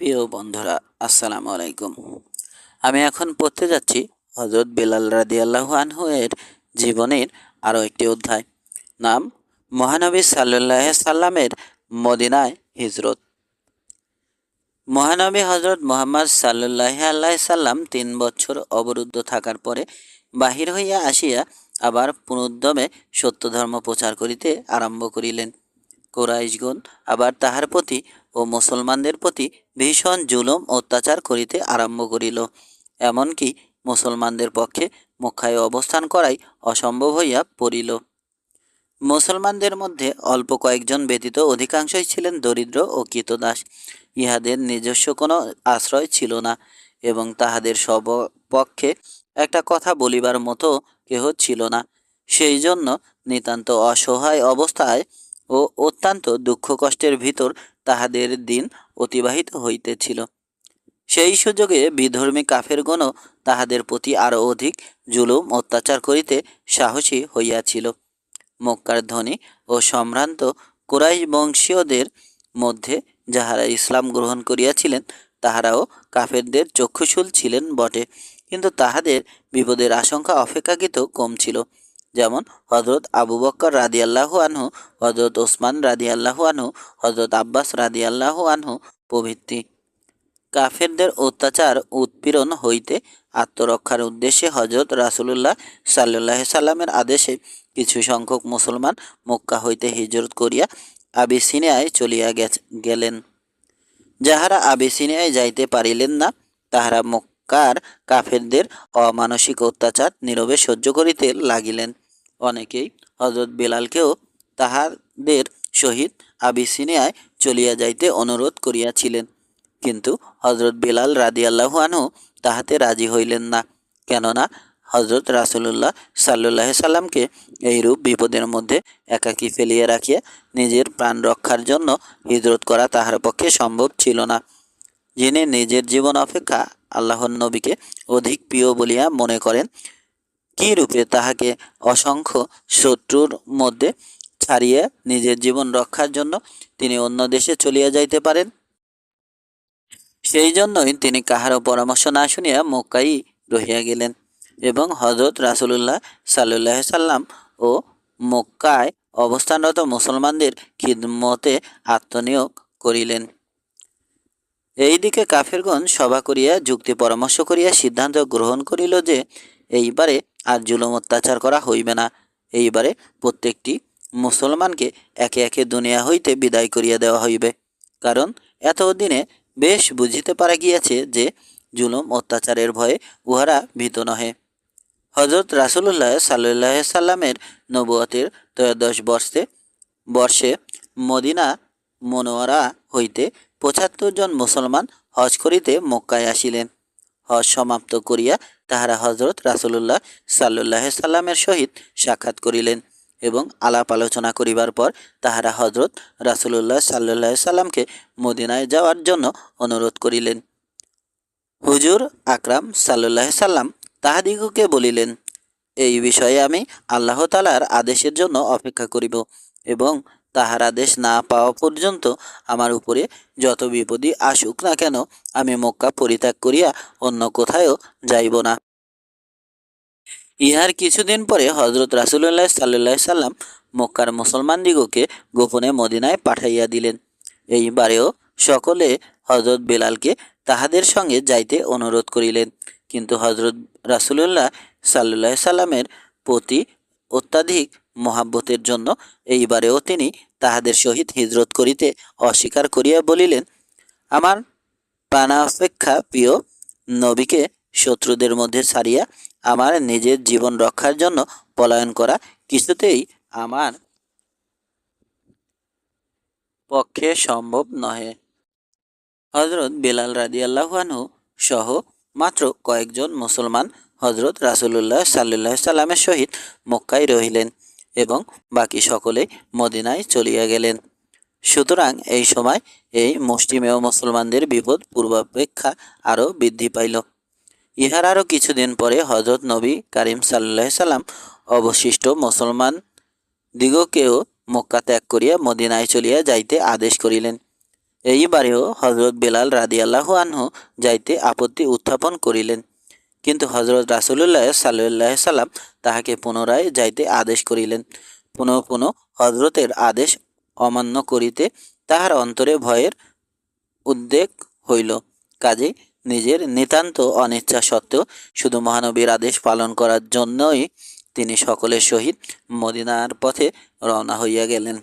প্রিয় বন্ধুরা, আসসালামু আলাইকুম। আমি এখন পড়তে যাচ্ছি হজরত বেলাল রাদি আল্লাহ আনহু এর জীবনের আরও একটি অধ্যায়। নাম, মহানবী সাল্লাহ সাল্লামের মদিনায় হিজরত। মহানবী হজরত মোহাম্মদ সাল্লাহ আল্লাহ সাল্লাম তিন বছর অবরুদ্ধ থাকার পরে বাহির হইয়া আসিয়া আবার পুনর্দমে সত্য ধর্ম প্রচার করিতে আরম্ভ করিলেন। কোরাইশগণ আবার তাহার প্রতি ও মুসলমানদের প্রতি ভীষণ জুলুম, অত্যাচার করিতে আরম্ভ করিল। এমনকি মুসলমানদের পক্ষে মক্কায় অবস্থান করাই অসম্ভব হইয়া পড়িল। মুসলমানদের মধ্যে অল্প কয়েকজন ব্যতীত অধিকাংশই ছিলেন দরিদ্র ও কীতদাস। ইহাদের নিজস্ব কোনো আশ্রয় ছিল না এবং তাহাদের সব পক্ষে একটা কথা বলিবার মতো কেহ ছিল না। সেই জন্য নিতান্ত অসহায় অবস্থায় ও অত্যন্ত দুঃখ কষ্টের ভিতর তাহাদের দিন অতিবাহিত হইতেছিল। সেই সুযোগে বিধর্মী কাফেরগণও তাহাদের প্রতি আরও অধিক জুলুম, অত্যাচার করিতে সাহসী হইয়াছিল। মক্কার ধনী ও সম্ভ্রান্ত কুরাইশ বংশীয়দের মধ্যে যাহারা ইসলাম গ্রহণ করিয়াছিলেন, তাহারাও কাফেরদের চক্ষুশূল ছিলেন বটে, কিন্তু তাহাদের বিপদের আশঙ্কা অপেক্ষাকৃত কম ছিল। যেমন হজরত আবু বক্কর রাদি আল্লাহু আনহু হজরত ওসমান রাদি আল্লাহু আনহু হজরত আব্বাস রাদি আল্লাহু আনহু প্রভৃতি। কাফেরদের অত্যাচার, উৎপীড়ন হইতে আত্মরক্ষার উদ্দেশ্যে হজরত রাসুলুল্লাহ সাল্লাহ সাল্লামের আদেশে কিছু সংখ্যক মুসলমান মক্কা হইতে হিজরত করিয়া আবিসিনিয়ায় চলিয়া গেলেন। যাহারা আবিসিনিয়ায় যাইতে পারিলেন না, তাহারা মক্কার কাফেরদের অমানসিক অত্যাচার, নীরবে সহ্য করিতে লাগিলেন। অনেকেই হজরত বেলালকেও তাহাদের সহিত আবিসিনিয়ায় চলিয়া যাইতে অনুরোধ করিয়াছিলেন। কিন্তু হজরত বেলাল রাদিয়াল্লাহু আনহু তাহাতে রাজি হইলেন না। কেননা হজরত রাসুলুল্লাহ সাল্লাহ সাল্লামকে এইরূপ বিপদের মধ্যে একাকী ফেলিয়া রাখিয়া নিজের প্রাণ রক্ষার জন্য হিজরত করা তাহার পক্ষে সম্ভব ছিল না। যিনি নিজের জীবন অপেক্ষা আল্লাহর নবীকে অধিক প্রিয় বলিয়া মনে করেন কী রূপে তাহাকে অসংখ্য শত্রুর মধ্যে ছাড়িয়ে নিজের জীবন রক্ষার জন্য তিনি অন্য দেশে চলিয়া যাইতে পারেন? সেই জন্যই তিনি কাহারও পরামর্শ না শুনিয়া মক্কাই রহিয়া গেলেন এবং হজরত রাসুলুল্লাহ সাল্লাহ সাল্লাম ও মক্কায় অবস্থানরত মুসলমানদের খিদমতে আত্মনিয়োগ করিলেন। এইদিকে কাফেরগণ সভা করিয়া যুক্তি পরামর্শ করিয়া সিদ্ধান্ত গ্রহণ করিল যে এইবারে আর জুলুম অত্যাচার করা হইবে না। এইবারে প্রত্যেকটি মুসলমানকে একে একে দুনিয়া হইতে বিদায় করিয়া দেওয়া হইবে। কারণ এতদিনে বেশ বুঝিতে পারা গিয়াছে যে জুলুম অত্যাচারের ভয়ে উহারা ভীত নহে। হজরত রাসুল্লাহ সাল্লাহ সাল্লামের নবুয়তের ত্রয়োদশ বর্ষে বর্ষে মদিনা মনোয়ারা হইতে পঁচাত্তর জন মুসলমান হজ করিতে মক্কায় আসিলেন। হজ সমাপ্ত করিয়া তাহারা হজরত রাসুলুল্লাহ সাল্লাহ সাল্লামের সহিত সাক্ষাৎ করিলেন এবং আলাপ আলোচনা করিবার পর তাহারা হজরত রাসুলুল্লাহ সাল্লাহ সাল্লামকে মদিনায় যাওয়ার জন্য অনুরোধ করিলেন। হুজুর আকরাম সাল্লাহ সাল্লাম তাহাদিগকে বলিলেন, এই বিষয়ে আমি আল্লাহ তালার আদেশের জন্য অপেক্ষা করিব এবং তাহার আদেশ না পাওয়া পর্যন্ত আমার উপরে যত বিপদই আসুক না কেন, আমি মক্কা পরিত্যাগ করিয়া অন্য কোথায়ও যাইব না। ইহার কিছুদিন পরে হজরত রাসুল্লাহ সাল্লাহ সাল্লাম মক্কার মুসলমানদিগকে গোপনে মদিনায় পাঠাইয়া দিলেন। এইবারেও সকলে হজরত বেলালকে তাহাদের সঙ্গে যাইতে অনুরোধ করিলেন। কিন্তু হজরত রাসুলুল্লাহ সাল্লাহ সাল্লামের প্রতি অত্যাধিক মহাব্বতের জন্য এইবারেও তিনি তাহাদের সহিত হিজরত করিতে অস্বীকার করিয়া বলিলেন, আমার প্রাণাপেক্ষা প্রিয় নবীকে শত্রুদের মধ্যে ছাড়িয়া আমার নিজের জীবন রক্ষার জন্য পলায়ন করা কিছুতেই আমার পক্ষে সম্ভব নহে। হজরত বেলাল রাদিয়াল্লাহানহু সহ মাত্র কয়েকজন মুসলমান হজরত রাসুলুল্লাহ সাল্লাহ সাল্লামের সহিত মক্কায় রহিলেন। এবং বাকি সকলে মদিনায় চলিয়া গেলেন। সুতরাং এই সময় এই মুসলিমেয় মুসলমানদের বিপদ পূর্বাপেক্ষা আরও বৃদ্ধি পাইল। ইহার আরও কিছুদিন পরে হজরত নবী কারিম সাল্লাহ সাল্লাম অবশিষ্ট মুসলমান দিগকেও মক্কা ত্যাগ করিয়া মদিনায় চলিয়া যাইতে আদেশ করিলেন। এইবারেও হজরত বেলাল রাদিয়াল্লাহু আনহু যাইতে আপত্তি উত্থাপন করিলেন। কিন্তু হজরত রাসুলুল্লাহ সাল্লাহ সাল্লাম তাহাকে পুনরায় যাইতে আদেশ করিলেন। পুনঃ পুনঃ হজরতের আদেশ অমান্য করিতে তাহার অন্তরে ভয়ের উদ্বেগ হইল। কাজে নিজের নিতান্ত অনিচ্ছা সত্ত্বেও শুধু মহানবীর আদেশ পালন করার জন্যই তিনি সকলের সহিত মদিনার পথে রওনা হইয়া গেলেন।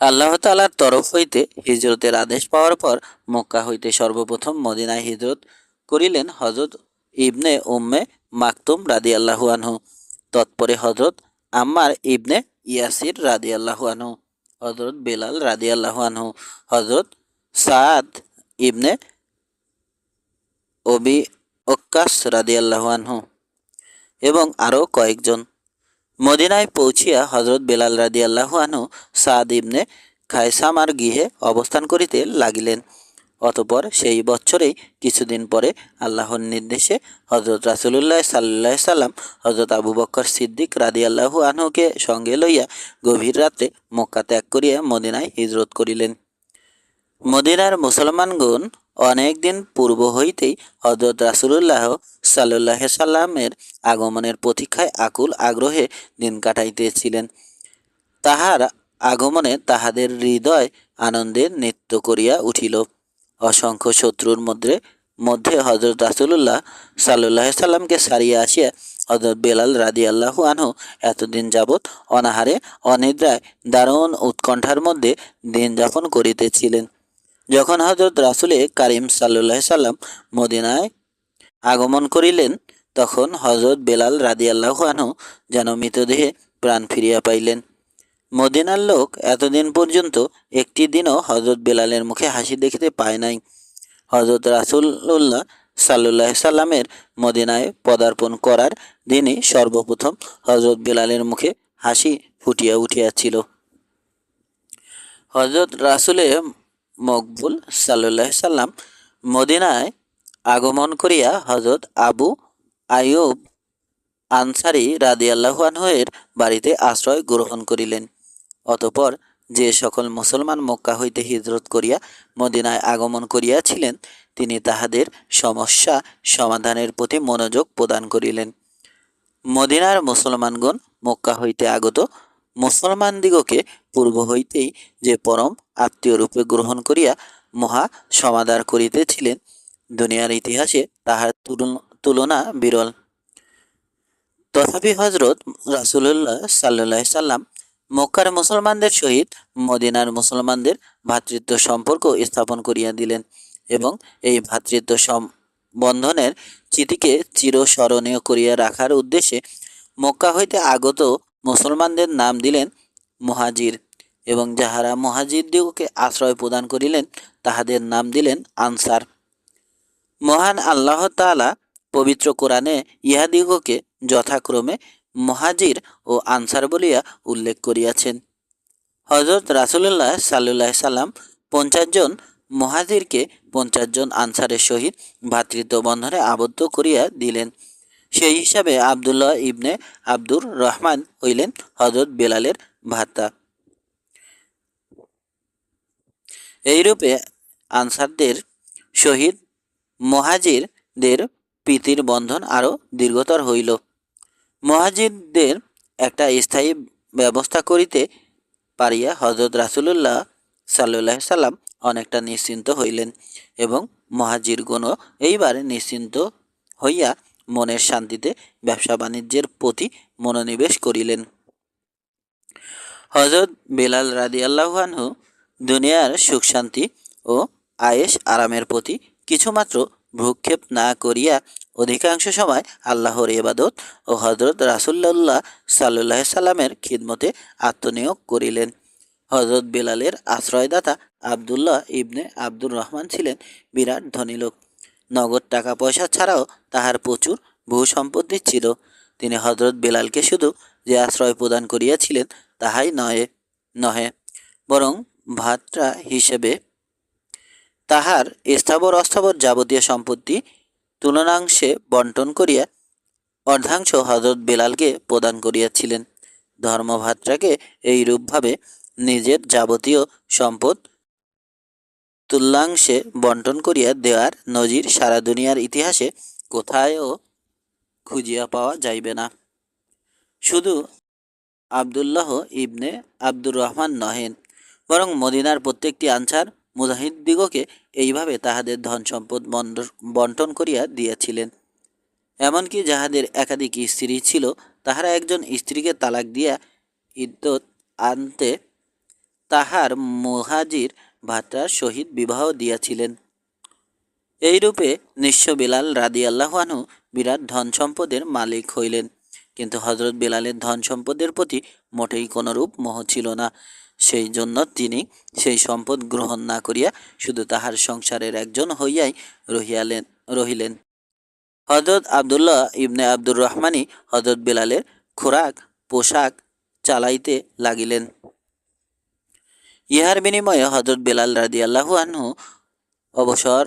আল্লাহ তালার তরফ হইতে হিজরতের আদেশ পাওয়ার পর মক্কা হইতে সর্বপ্রথম মদিনায় হিজরত করিলেন হজরত ইবনে উম্মে মাকতুম রাদি আল্লাহু আনহু। তৎপরে হজরত আম্মার ইবনে ইয়াসির রাদি আল্লাহু আনহু হজরত বেলাল রাদি আল্লাহু আনহু হজরত সাদ ইবনে ওবি ওক্কাস রাদি আল্লাহু আনহু এবং আরও কয়েকজন। মদিনায় পৌঁছিয়া হজরত বেলাল রাদি আল্লাহু আনহু সাদ ইবনে খায়সামার গৃহে অবস্থান করিতে লাগিলেন। অতপর সেই বছরেই কিছুদিন পরে আল্লাহর নির্দেশে হজরত রাসুলুল্লাহ সাল্লাহ সাল্লাম হজরত আবু বক্কর সিদ্দিক রাদি আল্লাহু আনহুকে সঙ্গে লইয়া গভীর রাত্রে মক্কা ত্যাগ করিয়া মদিনায় হিজরত করিলেন। মদিনার মুসলমানগণ অনেক দিন পূর্ব হইতেই হজরত রাসুলুল্লাহ সাল্লাহ সাল্লামের আগমনের প্রতীক্ষায় আকুল আগ্রহে দিন কাটাইতেছিলেন। তাহার আগমনে তাহাদের হৃদয় আনন্দে নৃত্য করিয়া উঠিল। অসংখ্য শত্রুর মধ্যে মধ্যে হজরত রাসুলুল্লাহ সাল্লাহ সাল্লামকে সারিয়া আসিয়া হজরত বেলাল রাদি আল্লাহু আনহু এতদিন যাবৎ অনাহারে, অনিদ্রায়, দারুণ উৎকণ্ঠার মধ্যে দিন যাপন করিতেছিলেন। যখন হজরত রাসুলে কারিম সাল্লাহ সাল্লাম মদিনায় আগমন করিলেন, তখন হজরত বেলাল রাদি আল্লাহু আনহু যেন মৃতদেহে প্রাণ ফিরিয়া পাইলেন। মদিনার লোক এতদিন পর্যন্ত একটি দিনও হজরত বেলালের মুখে হাসি দেখিতে পায় নাই। হজরত রাসুল্লাহ সাল্লাহ সাল্লামের মদিনায় পদার্পণ করার দিনই সর্বপ্রথম হজরত বেলালের মুখে হাসি ফুটিয়া উঠিয়াছিল। হজরত রাসুলে মকবুল সাল্লাহ সাল্লাম মদিনায় আগমন করিয়া হজরত আবু আয়ুব আনসারি রাদিয়াল্লাহু আনহুয়ের বাড়িতে আশ্রয় গ্রহণ করিলেন। অতপর যে সকল মুসলমান মক্কা হইতে হিজরত করিয়া মদিনায় আগমন করিয়াছিলেন, তিনি তাহাদের সমস্যা সমাধানের প্রতি মনোযোগ প্রদান করিলেন। মদিনার মুসলমানগণ মক্কা হইতে আগত মুসলমানদিগকে পূর্ব হইতেই যে পরম আত্মীয় রূপে গ্রহণ করিয়া মহা সমাদার করিতেছিলেন, দুনিয়ার ইতিহাসে তাহার তুলন- বিরল। তথাপি হজরত রাসুলুল্লাহ সাল্লাহ সাল্লাম মক্কার মুসলমানদের সহিত মদিনার মুসলমানদের ভ্রাতৃত্ব সম্পর্ক স্থাপন করিয়া দিলেন এবং এই ভ্রাতৃত্ব বন্ধনের চিঠিকে চিরস্মরণীয় করিয়া রাখার উদ্দেশ্যে মক্কা হইতে আগত মুসলমানদের নাম দিলেন মুহাজির এবং যাহারা মুহাজিরদিগকে আশ্রয় প্রদান করিলেন, তাহাদের নাম দিলেন আনসার। মহান আল্লাহ তাআলা পবিত্র কোরআনে ইহাদিগকে যথাক্রমে মহাজির ও আনসার বলিয়া উল্লেখ করিয়াছেন। হজরত রাসুলুল্লাহ সাল্লাহ সাল্লাম পঞ্চাশ জন মহাজিরকে পঞ্চাশ জন আনসারের সহিত ভ্রাতৃত্ব বন্ধনে আবদ্ধ করিয়া দিলেন। সেই হিসাবে আবদুল্লাহ ইবনে আব্দুর রহমান হইলেন হজরত বেলালের ভাতা। এইরূপে আনসারদের সহিত মহাজিরদের প্রীতির বন্ধন আরও দীর্ঘতর হইল। মহাজিরদের একটা স্থায়ী ব্যবস্থা করিতে পারিয়া হজরত রাসুলুল্লাহ সাল্লাহ সাল্লাম অনেকটা নিশ্চিন্ত হইলেন এবং মহাজির মহাজিরগণও এইবার নিশ্চিন্ত হইয়া মনের শান্তিতে ব্যবসা বাণিজ্যের প্রতি মনোনিবেশ করিলেন। হজরত বেলাল রাদি আল্লাহানহু দুনিয়ার সুখ শান্তি ও আয়েশ আরামের প্রতি কিছুমাত্র ভ্রুক্ষেপ না করিয়া অধিকাংশ সময় আল্লাহর ইবাদত ও হজরত রাসুল্লাহ সাল্লাহ সাল্লামের খিদমতে আত্মনিয়োগ করিলেন। হজরত বেলালের আশ্রয়দাতা আবদুল্লাহ ইবনে আব্দুর রহমান ছিলেন বিরাট ধনী লোক। নগদ টাকা পয়সা ছাড়াও তাহার প্রচুর ভূ সম্পত্তি ছিল। তিনি হজরত বেলালকে শুধু যে আশ্রয় প্রদান করিয়াছিলেন, তাহাই নয় নহে। বরং ভাত্রা হিসেবে তাহার স্থাবর অস্থাবর যাবতীয় সম্পত্তি তুলনাংশে বন্টন করিয়া অর্ধাংশ হজরত বেলালকে প্রদান করিয়াছিলেন। ধর্মভাত্রাকে এইরূপভাবে নিজের যাবতীয় সম্পদ তুল্যাংশে বন্টন করিয়া দেওয়ার নজির সারা দুনিয়ার ইতিহাসে কোথায়ও খুঁজিয়া পাওয়া যাইবে না। শুধু আবদুল্লাহ ইবনে আব্দুর রহমান নহেন, বরং মদিনার প্রত্যেকটি আনসার মুজাহিদদিগকে এইভাবে তাহাদের ধন সম্পদ বন্টন করিয়া দিয়াছিলেন। এমনকি যাহাদের একাধিক স্ত্রী ছিল, তাহারা একজন স্ত্রীকে তালাক দিয়া ইদ্যত আনতে তাহার মুহাজির ভাতার সহিত বিবাহ দিয়াছিলেন। এইরূপে নিঃস্ব বিলাল রাদি আল্লাহানহু বিরাট ধন সম্পদের মালিক হইলেন। কিন্তু হজরত বিলালের ধন সম্পদের প্রতি মোটেই কোনরূপ মোহ ছিল না। সেই জন্য তিনি সেই সম্পদ গ্রহণ না করিয়া শুধু তাহার সংসারের একজন হইয়াই রহিয়ালেন, রহিলেন। হজরত আবদুল্লাহ ইবনে আব্দুর রহমানই হজরত বিলালের খোরাক, পোশাক চালাইতে লাগিলেন। ইহার বিনিময়ে হজরত বেলাল রাদি আল্লাহু আনহু অবসর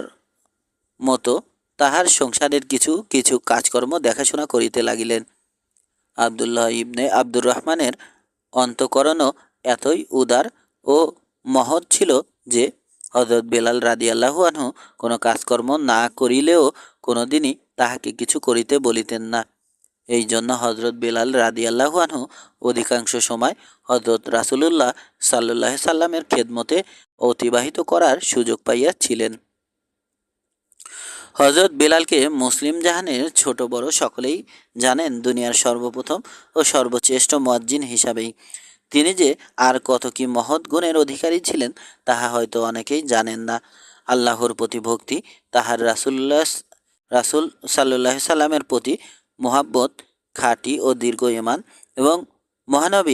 মতো তাহার সংসারের কিছু কিছু কাজকর্ম দেখাশোনা করিতে লাগিলেন। আবদুল্লাহ ইবনে আব্দুর রহমানের অন্তকরণও এতই উদার ও মহৎ ছিল যে হজরত বেলাল রাদি আল্লাহু আনহু কোনো কাজকর্ম না করিলেও কোনো দিনই তাহাকে কিছু করিতে বলিতেন না। এই জন্য হজরত বেলাল রাদি আল্লাহু আনহু অধিকাংশ সময় হজরত রাসুলুল্লাহ সাল্লাহ সাল্লামের খেদমতে অতিবাহিত করার সুযোগ পাইয়াছিলেন। হজরত বেলালকে মুসলিম জাহানের ছোট বড় সকলেই জানেন দুনিয়ার সর্বপ্রথম ও সর্বশ্রেষ্ঠ মুয়াজ্জিন হিসাবেই। তিনি যে আর কত কি মহৎ গুণের অধিকারী ছিলেন, তাহা হয়তো অনেকেই জানেন না। আল্লাহর প্রতি ভক্তি, তাহার রাসুল্লাহ রাসুল সাল্লাহ সাল্লামের প্রতি মোহাব্বত, খাঁটি ও দীর্ঘ ইমান এবং মহানবী